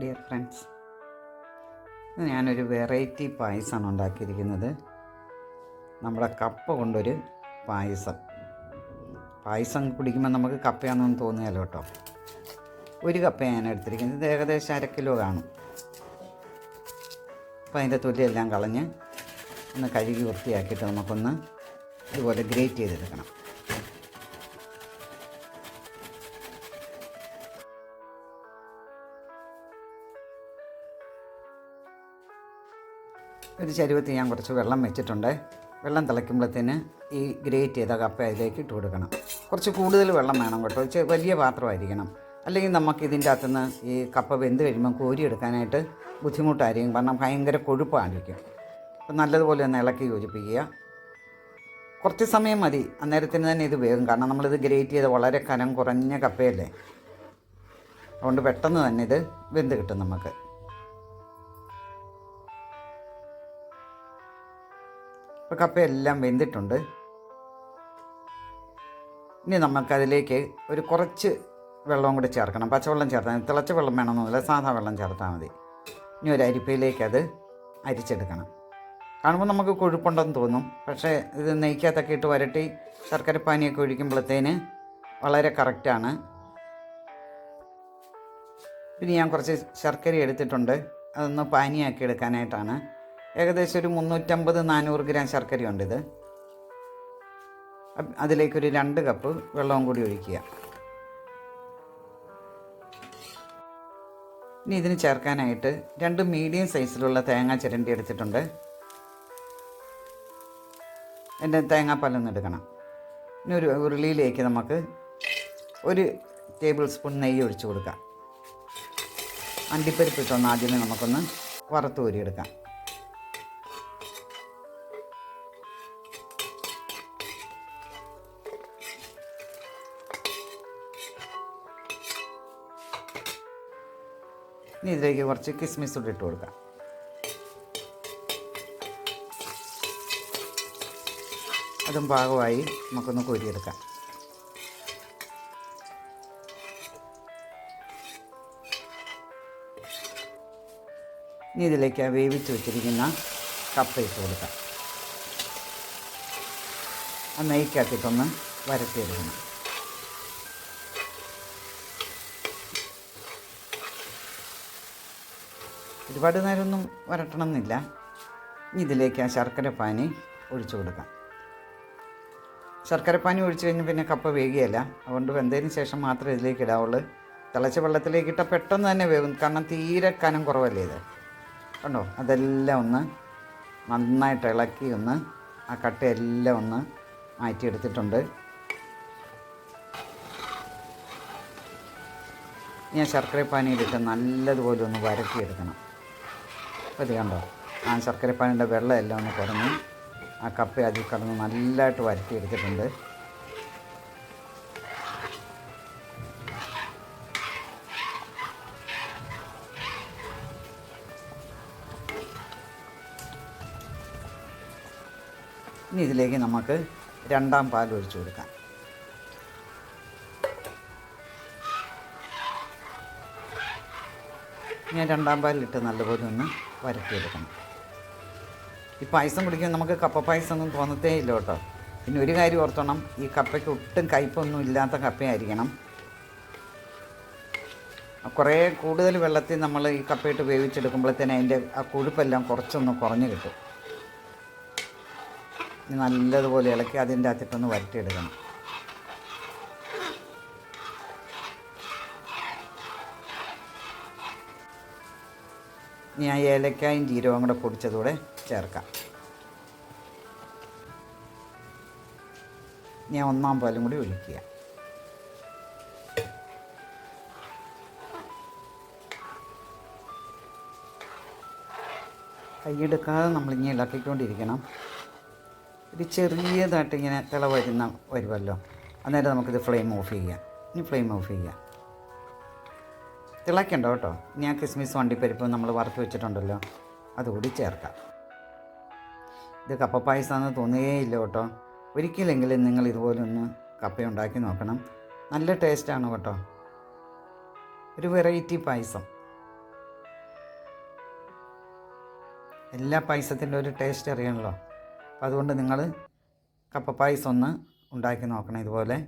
Dear friends ഞാനൊരു variety പായസമാണ് ഉണ്ടാക്കിയിരിക്കുന്നത്. നമ്മുടെ കപ്പ കൊണ്ടൊരു പായസം. പായസം കുടിക്കുമ്പോൾ നമുക്ക് കപ്പയാണെന്ന് തോന്നിയാലോ കേട്ടോ ഒരു കപ്പ ഞാൻ എടുത്തിരിക്കുന്നത് ഇത് ഏകദേശം അര കിലോ കാണും അപ്പോൾ അതിന്റെ തൊലിയെല്ലാം കളഞ്ഞ് ഒന്ന് കഴുകി വൃത്തിയാക്കിയിട്ട് നമുക്കൊന്ന് ഇതുപോലെ ഗ്രേറ്റ് ചെയ്തെടുക്കണം. ഒരു ചരുവത്തിൽ ഞാൻ കുറച്ച് വെള്ളം വെച്ചിട്ടുണ്ട്. വെള്ളം തിളയ്ക്കുമ്പോഴത്തേന് ഈ ഗ്രേറ്റ് ചെയ്ത കപ്പ അതിലേക്ക് ഇട്ട് കൊടുക്കണം. കുറച്ച് കൂടുതൽ വെള്ളം വേണം കേട്ടോ. വലിയ പാത്രമായിരിക്കണം. അല്ലെങ്കിൽ നമുക്ക് ഇതിന്റെ അകത്തുനിന്ന് ഈ കപ്പ വെന്ത് കഴിയുമ്പോൾ കോരിയെടുക്കാനായിട്ട് ബുദ്ധിമുട്ടായിരിക്കും. കാരണം ഭയങ്കര കൊഴുപ്പായിരിക്കും. അപ്പം നല്ലതുപോലെ ഒന്ന് ഇളക്കി യോജിപ്പിക്കുക. കുറച്ച് സമയം മതി. അന്നേരത്തിന് തന്നെ ഇത് വേകും കാരണം നമ്മളിത് ഗ്രേറ്റ് ചെയ്ത് വളരെ കനം കുറഞ്ഞ കപ്പയല്ലേ? അതുകൊണ്ട് പെട്ടെന്ന് തന്നെ ഇത് വെന്ത് കിട്ടും നമുക്ക്. ഇപ്പോൾ കപ്പയെല്ലാം വെന്തിട്ടുണ്ട്. ഇനി നമുക്കതിലേക്ക് ഒരു കുറച്ച് വെള്ളവും കൂടി ചേർക്കണം. പച്ചവെള്ളം ചേർത്താൽ മതി. തിളച്ച വെള്ളം വേണമെന്നൊന്നുമില്ല സാധാ വെള്ളം ചേർത്താൽ മതി. ഇനി ഒരു അരിപ്പയിലേക്ക് അത് അരിച്ചെടുക്കണം. കാണുമ്പോൾ നമുക്ക് കൊഴുപ്പുണ്ടെന്ന് തോന്നും. പക്ഷേ ഇത് നെയ്ക്കകത്തൊക്കെ ഇട്ട് വരട്ടി ശർക്കരപ്പാനിയൊക്കെ ഒഴിക്കുമ്പോഴത്തേന് വളരെ കറക്റ്റാണ് പിന്നെ ഞാൻ കുറച്ച് ശർക്കര എടുത്തിട്ടുണ്ട്. അതൊന്ന് പാനിയാക്കി എടുക്കാനായിട്ടാണ്. ഏകദേശം ഒരു മുന്നൂറ്റമ്പത് നാനൂറ് ഗ്രാം ശർക്കരയുണ്ട് ഇത് അതിലേക്കൊരു രണ്ട് കപ്പ് വെള്ളവും കൂടി ഒഴിക്കുക. ഇനി ഇതിന് ചേർക്കാനായിട്ട് രണ്ട് മീഡിയം സൈസിലുള്ള തേങ്ങ ചിരണ്ടി എടുത്തിട്ടുണ്ട്. എന്റെ തേങ്ങാപ്പാലൊന്നും എടുക്കണം. ഇനി ഒരു ഉരുളിയിലേക്ക് നമുക്ക് ഒരു ടേബിൾ സ്പൂൺ നെയ്യ് ഒഴിച്ചു കൊടുക്കാം. അണ്ടിപ്പരിപ്പ് ഇട്ടൊന്ന് ആദ്യമേ നമുക്കൊന്ന് വറുത്ത് കോരിയെടുക്കാം ഇനി ഇതിലേക്ക് കുറച്ച് കിസ്മിസ് കൂടി ഇട്ട് കൊടുക്കാം. അതും പാകമായി നമുക്കൊന്ന് കോരിയെടുക്കാം. ഇനി ഇതിലേക്ക് വേവിച്ച് വെച്ചിരിക്കുന്ന കപ്പ ഇട്ട് കൊടുക്കാം. ആ നെയ്ക്കകത്തിട്ടൊന്ന് വരട്ടിയെടുക്കണം. ഒരുപാട് നേരമൊന്നും വരട്ടണം എന്നില്ല ഇതിലേക്ക് ആ ശർക്കര പാനി ഒഴിച്ചു കൊടുക്കാം. ശർക്കര പാനി ഒഴിച്ചു കഴിഞ്ഞ് പിന്നെ കപ്പ വേകുകയല്ല അതുകൊണ്ട് വെന്തതിന് ശേഷം മാത്രമേ ഇതിലേക്ക് ഇടാവുള്ളൂ. തിളച്ച വെള്ളത്തിലേക്ക് ഇട്ടാൽ പെട്ടെന്ന് തന്നെ വേകും കാരണം തീരെ കനം കുറവല്ലേ ഇത്? കണ്ടോ? അതെല്ലാം ഒന്ന് നന്നായിട്ട് ഇളക്കി ഒന്ന് ആ കട്ടയെല്ലാം ഒന്ന് മാറ്റിയെടുത്തിട്ടുണ്ട്. ഞാൻ ശർക്കര പാനിയിലിട്ട് നല്ലതുപോലെ ഒന്ന് വരട്ടിയെടുക്കണം. ഇത് കണ്ടോ? ആ ശർക്കരപ്പാനിന്റെ വെള്ളമെല്ലാം ഒന്ന് കുറഞ്ഞ് ആ കപ്പ അതിൽ കടന്ന് നല്ലതായിട്ട് വരട്ടി എടുത്തിട്ടുണ്ട് ഇനി ഇതിലേക്ക് നമുക്ക് രണ്ടാം പാൽ ഒഴിച്ചു കൊടുക്കാം. ഞാൻ രണ്ടാം പാലിലിട്ട് നല്ലപോലെ ഒന്ന് വരട്ടിയെടുക്കണം. ഈ പായസം കുടിക്കാൻ നമുക്ക് കപ്പ പായസം ഒന്നും തോന്നത്തേ ഇല്ല കേട്ടോ. പിന്നെ ഒരു കാര്യം ഓർത്തണം ഈ കപ്പയ്ക്ക് ഒട്ടും കയ്പൊന്നും ഇല്ലാത്ത കപ്പയായിരിക്കണം. കുറേ കൂടുതൽ വെള്ളത്തിൽ നമ്മൾ ഈ കപ്പയിട്ട് വേവിച്ചെടുക്കുമ്പോഴത്തേന് അതിന്റെ ആ കൊഴുപ്പെല്ലാം കുറച്ചൊന്ന് കുറഞ്ഞ് കിട്ടും. നല്ലതുപോലെ ഇളക്കി അതിന്റെ അകത്തിട്ടൊന്ന് വരട്ടിയെടുക്കണം. ഞാൻ ഏലക്കായും ജീരകവും കൂടെ പൊടിച്ചതൂടെ ചേർക്കാം. ഞാൻ ഒന്നാം പാലും കൂടി ഒഴിക്കുക. കൈയെടുക്കാതെ നമ്മളിങ്ങനെ ഇളക്കിക്കൊണ്ടിരിക്കണം. ഒരു ചെറിയതായിട്ട് ഇങ്ങനെ തിള വരുമല്ലോ. അന്നേരം നമുക്കിത് ഫ്ലെയിം ഓഫ് ചെയ്യാം. ഇനി ഫ്ലെയിം ഓഫ് ചെയ്യാം. തിളക്കണ്ടോ കേട്ടോ. ഞാൻ കിസ്മിസ് വണ്ടിപ്പരിപ്പ് നമ്മൾ വറുത്ത് വെച്ചിട്ടുണ്ടല്ലോ. അതുകൂടി ചേർക്കാം. ഇത് കപ്പ പായസമാണെന്ന് തോന്നുകയില്ല കേട്ടോ. ഒരിക്കലെങ്കിലും നിങ്ങൾ ഇതുപോലെ ഒന്ന് കപ്പ ഉണ്ടാക്കി നോക്കണം. നല്ല ടേസ്റ്റാണ് കേട്ടോ. ഒരു വെറൈറ്റി പായസം. എല്ലാ പായസത്തിന്റെ ഒരു ടേസ്റ്റ് അറിയണല്ലോ അപ്പോൾ അതുകൊണ്ട് നിങ്ങൾ കപ്പ പായസം ഒന്ന് ഉണ്ടാക്കി നോക്കണം ഇതുപോലെ.